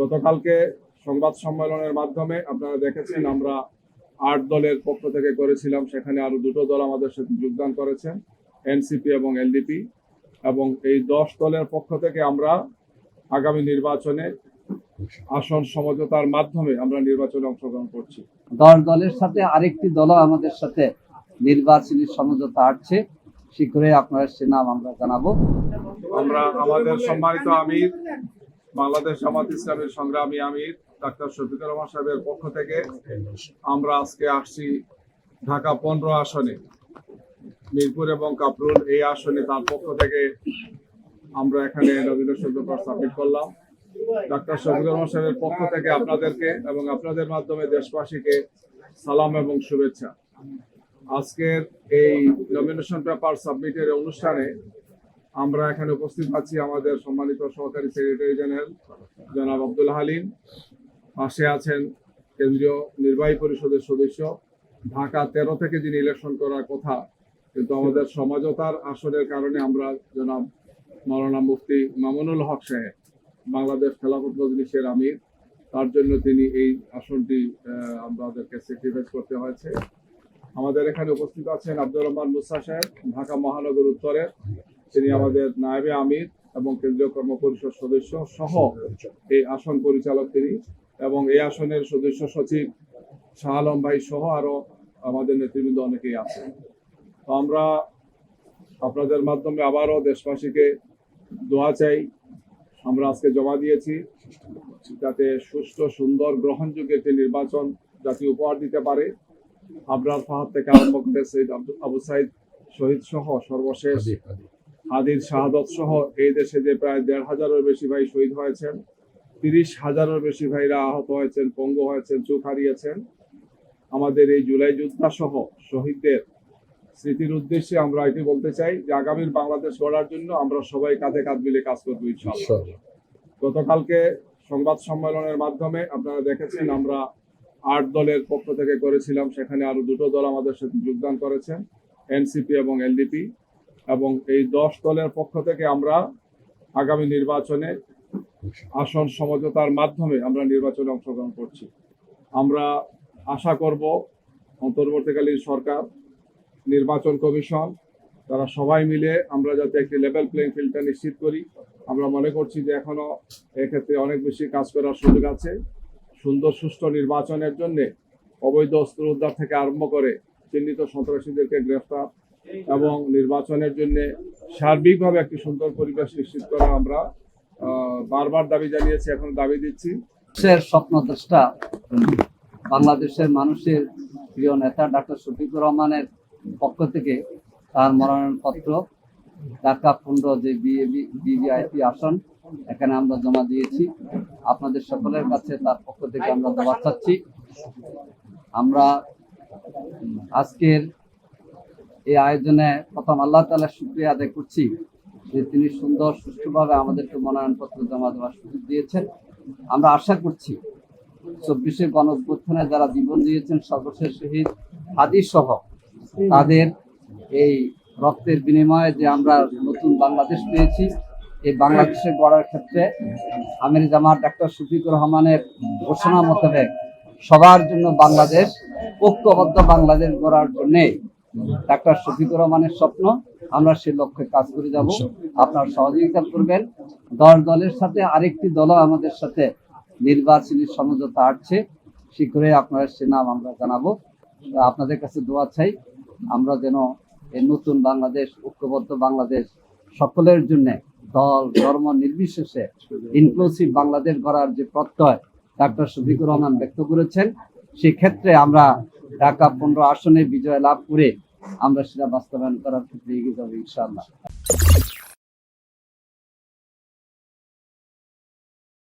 গতকালকে সংবাদ সম্মেলনের মাধ্যমে আপনারা দেখেছেন আমরা আট দলের পক্ষ থেকে করেছিলাম সেখানে আরও দুটো দল আমাদের সাথে যোগদান করেছেন এনসিপি এবং এলডিপি। এবং এই দশ দলের পক্ষ থেকে আমরা আগামী নির্বাচনে আসন সমঝোতার মাধ্যমে আমরা নির্বাচনে অংশগ্রহণ করছি। দশ দলের সাথে আরেকটি দলও আমাদের সাথে নির্বাচনী সমঝোতা আসছে শীঘ্রই আপনার সে নাম আমরা জানাব। আমরা আমাদের সম্মানিত আমির বাংলাদেশ জামাত ইসলামের সংগ্রামী আমির, ডাক্তার শফিকুর রহমান সাহেবের পক্ষ থেকে আমরা আজকে আসছি ঢাকা পনেরো আসনে। মিরপুর এবং কাপরুল এই আসনে তার পক্ষ থেকে আমরা এখানে পেপার সাবমিট করলাম। ডাক্তার শফিকুর রহমান সাহেবের পক্ষ থেকে আপনাদেরকে এবং আপনাদের মাধ্যমে দেশবাসীকে সালাম এবং শুভেচ্ছা। আজকের এই নমিনেশন পেপার সাবমিটের অনুষ্ঠানে আমরা এখানে উপস্থিত আছি আমাদের সম্মানিত সহকারী সেক্রেটারি জেনারেল, জনাব আব্দুল হালিম। পাশে আছেন কেন্দ্রীয় নির্বাহী পরিষদের সদস্য। ঢাকা তেরো থেকে যিনি ইলেকশন করার কথা, কিন্তু আমাদের সমাজতার আসনের কারণে আমরা জনাব মৌলানা মুফতি মামুনুল হক সাহেব, বাংলাদেশ খেলাফত মজলিসের আমির। তার জন্য তিনি এই আসনটি আমাদেরকে স্যাক্রিফাইস করতে হয়েছে। আমাদের এখানে উপস্থিত আছেন আব্দুর রহমান মুসা সাহেব, ঢাকা মহানগর উত্তরের তিনি আমাদের নায়েবে আমির এবং কেন্দ্রীয় কর্ম পরিষদ সদস্য সহ এই আসন পরিচালক তিনি এবং এই আসনের সদস্য সচিব শাহ আলম ভাই সহ আরও আমাদের নেতৃবৃন্দ অনেকেই আছেন। তো আমরা আপনাদের মাধ্যমে আবারও দেশবাসীকে দোয়া চাই। আমরা আজকে জমা দিয়েছি যাতে সুষ্ঠু, সুন্দর, গ্রহণযোগ্য একটি নির্বাচন জাতি উপহার দিতে পারে। আবরার ফাহাদ থেকে আরম্ভ করে সৈয়দ আবু সাইদ শহীদ সহ সর্বশেষ হাদির শাহাদত সহ এই দেশে যে প্রায় দেড় হাজারের বেশি ভাই শহীদ হয়েছেন তিরিশ হাজারের বেশি ভাইরা আহত হয়েছেন পঙ্গু হয়েছেন চোখ হারিয়েছেন। আমাদের এই জুলাই যোদ্ধা সহ শহীদদের স্মৃতির উদ্দেশ্যে আমরা এটি বলতে চাই যে আগামীর বাংলাদেশ গড়ার জন্য আমরা সবাই কাঁধে কাঁধ মিলে কাজ করব ইনশাআল্লাহ। গতকালকে সংবাদ সম্মেলনের মাধ্যমে আপনারা দেখেছেন আমরা আট দলের পক্ষ থেকে করেছিলাম সেখানে আরও দুটো দল আমাদের সাথে যোগদান করেছেন এনসিপি এবং এলডিপি। এবং এই দশ দলের পক্ষ থেকে আমরা আগামী নির্বাচনে আসন সমঝোতার মাধ্যমে আমরা নির্বাচনে অংশগ্রহণ করছি। আমরা আশা করব অন্তর্বর্তীকালীন সরকার, নির্বাচন কমিশন, তারা সবাই মিলে আমরা যাতে একটি লেভেল প্লেইং ফিল্ডটা নিশ্চিত করি। আমরা মনে করছি যে এখনও এক্ষেত্রে অনেক বেশি কাজ করার সুযোগ আছে। সুন্দর, সুষ্ঠু নির্বাচনের জন্যে অবৈধ অস্ত্র উদ্ধার থেকে আরম্ভ করে চিহ্নিত সন্ত্রাসীদেরকে গ্রেফতার এবং নির্বাচনের জন্য সার্বিকভাবে একটি সুন্দর পরিবেশ নিশ্চিত করা আমরা বারবার দাবি জানিয়েছি, এখন দাবি দিচ্ছি। দেশের স্বপ্নদ্রষ্টা বাংলাদেশের মানুষের প্রিয় নেতা ডাক্তার শফিকুর রহমানের পক্ষ থেকে তার মনোনয়নপত্র ঢাকা পনেরো যে বিবিআইপি আসন, এখানে আমরা জমা দিয়েছি। আপনাদের সকলের কাছে তার পক্ষ থেকে আমরা জমা চাচ্ছি। আমরা আজকের এই আয়োজনে প্রথম আল্লাহ তালা শুক্রিয়া আদায় করছি যে তিনি সুন্দর, সুষ্ঠুভাবে আমাদেরকে মনোনয়নপত্র জমা দেওয়ার সুযোগ দিয়েছেন। আমরা আশা করছি চব্বিশে গণ যারা জীবন দিয়েছেন সর্বশেষ শহীদ হাদি সহ তাদের এই রক্তের বিনিময়ে যে আমরা নতুন বাংলাদেশ পেয়েছি, এই বাংলাদেশের গড়ার ক্ষেত্রে আমির জামাত ডাক্তার শফিকুর রহমানের ঘোষণা মোতাবেক সবার জন্য বাংলাদেশ, ঐক্যবদ্ধ বাংলাদেশ গড়ার জন্যে ডাক্তার শফিকুর রহমানের স্বপ্ন আমরা সে লক্ষ্যে কাজ করে যাব। আপনার সহযোগিতা করবেন। দশ দলের সাথে আরেকটি দলও আমাদের সাথে নির্বাচনী সমঝোতা আসছে। শীঘ্রই আপনার সে নাম আমরা জানাব। আপনাদের কাছে দোয়া চাই আমরা যেন এই নতুন বাংলাদেশ ঐক্যবদ্ধ বাংলাদেশ সকলের জন্য দল ধর্ম নির্বিশেষে ইনক্লুসিভ বাংলাদেশ গড়ার যে প্রত্যয় ডাক্তার শফিকুর রহমান ব্যক্ত করেছেন সেক্ষেত্রে আমরা ঢাকা পনেরো আসনে বিজয় লাভ করে আমরা সেটা বাস্তবায়ন করার ক্ষেত্রে এগিয়ে যাব ইনশাআল্লাহ।